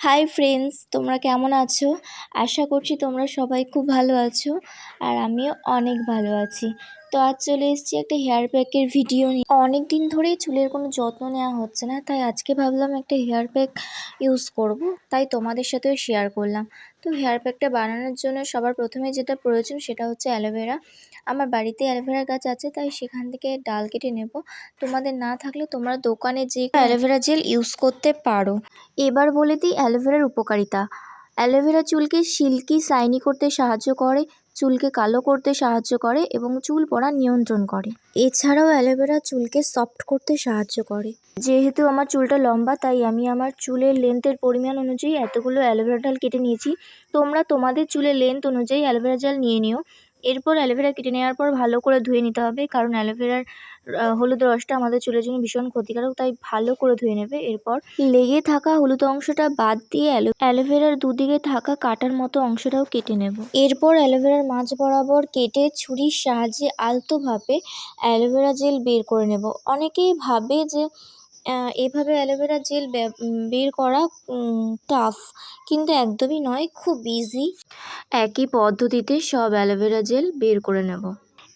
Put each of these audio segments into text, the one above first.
Hi friends তোমরা কেমন আছো? আশা করছি তোমরা সবাই খুব ভালো আছো আর আমিও অনেক ভালো আছি। তো আজ চলে এসেছি একটা হেয়ার প্যাকের ভিডিও নিয়ে। অনেক দিন ধরেই চুলের কোনো যত্ন নেওয়া হচ্ছে না, তাই আজকে ভাবলাম একটা হেয়ার প্যাক ইউজ করব, তাই তোমাদের সাথেও শেয়ার করলাম। তো হেয়ার প্যাকটা বানানোর জন্য সবার প্রথমে যেটা প্রয়োজন সেটা হচ্ছে অ্যালোভেরা। আমার বাড়িতে অ্যালোভেরা গাছ আছে, তাই সেখান থেকে ডাল কেটে নেব। তোমাদের না থাকলে তোমরা দোকানে যে অ্যালোভেরা জেল ইউজ করতে পারো। এবার বলে দিই অ্যালোভেরার উপকারিতা। অ্যালোভেরা চুলকে সিল্কি, সাইনি করতে সাহায্য করে। চুলকে কালো করতে সাহায্য করে এবং চুল পড়া নিয়ন্ত্রণ করে। এছাড়াও অ্যালোভেরা চুলকে সফট করতে সাহায্য করে। যেহেতু আমার চুলটা লম্বা, তাই আমি আমার চুলের লেন্থের পরিমাণ অনুযায়ী এতগুলো অ্যালোভেরা ডাল কেটে নিয়েছি। তোমরা তোমাদের চুলের লেন্থ অনুযায়ী অ্যালোভেরা জেল নিয়ে নিও। এরপর অ্যালোভেরা কেটে নেওয়ার পর ভালো করে ধুয়ে নিতে হবে। কারণ অ্যালোভেরার হলুদ রসটা আমাদের চুলের জন্য ভীষণ ক্ষতিকারক, তাই ভালো করে ধুয়ে নেবে। এরপর লেগে থাকা হলুদ অংশটা বাদ দিয়ে অ্যালো অ্যালোভেরার দুদিকে থাকা কাটার মতো অংশটাও কেটে নেব। এরপর অ্যালোভেরার মাঝ বরাবর কেটে ছুরির সাহায্যে আলতোভাবে অ্যালোভেরা জেল বের করে নেব। অনেকেই ভাবে যে এভাবে অ্যালোভেরা জেল বের করা টাফ কিন্তু একদমই নয় খুব ইজি একই পদ্ধতিতে সব অ্যালোভেরা জেল বের করে নেব।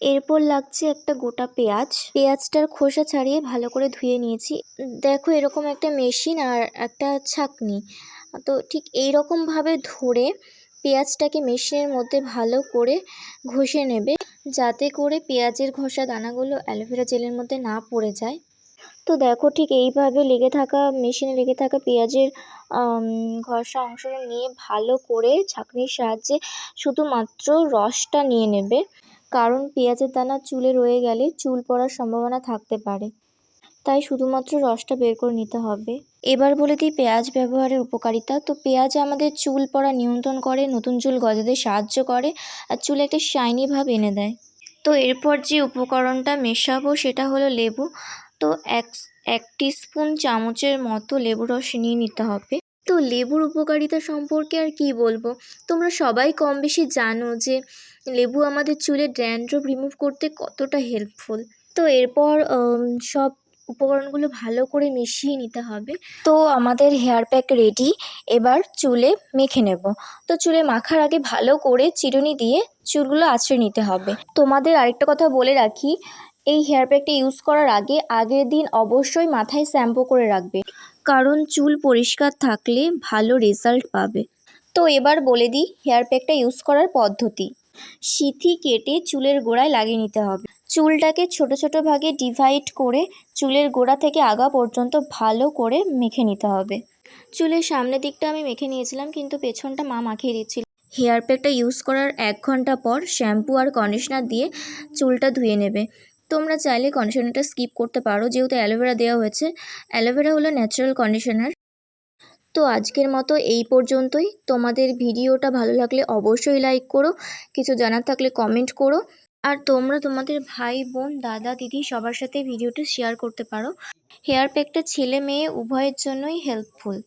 এরপর লাগছে একটা গোটা পেঁয়াজ। পেঁয়াজটার খোসা ছাড়িয়ে ভালো করে ধুয়ে নিয়েছি। দেখো এরকম একটা মেশিন আর একটা ছাঁকনি। তো ঠিক এই রকমভাবে ধরে পেঁয়াজটাকে মেশিনের মধ্যে ভালো করে ঘষে নেবে যাতে করে পেঁয়াজের ঘষা দানাগুলো অ্যালোভেরা জেলের মধ্যে না পড়ে যায়। তো দেখো ঠিক এইভাবে লেগে থাকা মেশিনে লেগে থাকা পেঁয়াজের ঘষা অংশটা নিয়ে ভালো করে ছাঁকনির সাহায্যে শুধুমাত্র রসটা নিয়ে নেবে। কারণ পেঁয়াজের দানা চুলে রয়ে গেলে চুল পড়ার সম্ভাবনা থাকতে পারে। তাই শুধুমাত্র রসটা বের করে নিতে হবে। এবার বলে দিই পেঁয়াজ ব্যবহারের উপকারিতা। তো পেঁয়াজ আমাদের চুল পড়া নিয়ন্ত্রণ করে, নতুন চুল গজাতে সাহায্য করে আর চুলে একটা শাইনি ভাব এনে দেয়। তো এরপর যে উপকরণটা মেশাবো সেটা হলো লেবু। তো এক এক স্পুন চামচের মতো লেবু রস নিয়ে নিতে হবে। তো লেবুর উপকারিতা সম্পর্কে আর কি বলব? তোমরা সবাই কম বেশি জানো যে লেবু আমাদের চুলে ড্র্যান্ড্রফ রিমুভ করতে কতটা হেল্পফুল তো এরপর সব উপকরণগুলো ভালো করে মিশিয়ে নিতে হবে। তো আমাদের হেয়ার প্যাক রেডি এবার চুলে মেখে নেব। তো চুলে মাখার আগে ভালো করে চিরুনি দিয়ে চুলগুলো আঁচড়ে নিতে হবে। তোমাদের আরেকটা কথা বলে রাখি এই হেয়ার প্যাকটা ইউজ করার আগে, আগের দিন অবশ্যই মাথায় শ্যাম্পু করে রাখবে। কারণ চুল পরিষ্কার থাকলে ভালো রেজাল্ট পাবে। তো এবার বলে দিই হেয়ার প্যাকটা ইউজ করার পদ্ধতি। সিথি কেটে চুলের গোড়ায় লাগিয়ে নিতে হবে। চুলটাকে ছোট ছোট ভাগে ডিভাইড করে চুলের গোড়া থেকে আগা পর্যন্ত ভালো করে মেখে নিতে হবে। চুলের সামনের দিকটা আমি মেখে নিয়েছিলাম, কিন্তু পেছনটা মা মাখিয়ে দিচ্ছিল। হেয়ার প্যাকটা ইউজ করার এক ঘণ্টা পর শ্যাম্পু আর কন্ডিশনার দিয়ে চুলটা ধুয়ে নেবে। তোমরা চাইলে কন্ডিশনারটা স্কিপ করতে পারো, যেহেতু অ্যালোভেরা দেওয়া হয়েছে। অ্যালোভেরা হলো ন্যাচারাল কন্ডিশনার তো আজকের মতো এই পর্যন্তই। তোমাদের ভিডিওটা ভালো লাগলে অবশ্যই লাইক করো, কিছু জানার থাকলে কমেন্ট করো। আর তোমরা তোমাদের ভাই, বোন, দাদা, দিদি সবার সাথে ভিডিওটা শেয়ার করতে পারো। হেয়ার প্যাকটা ছেলে মেয়ে উভয়ের জন্যই হেল্পফুল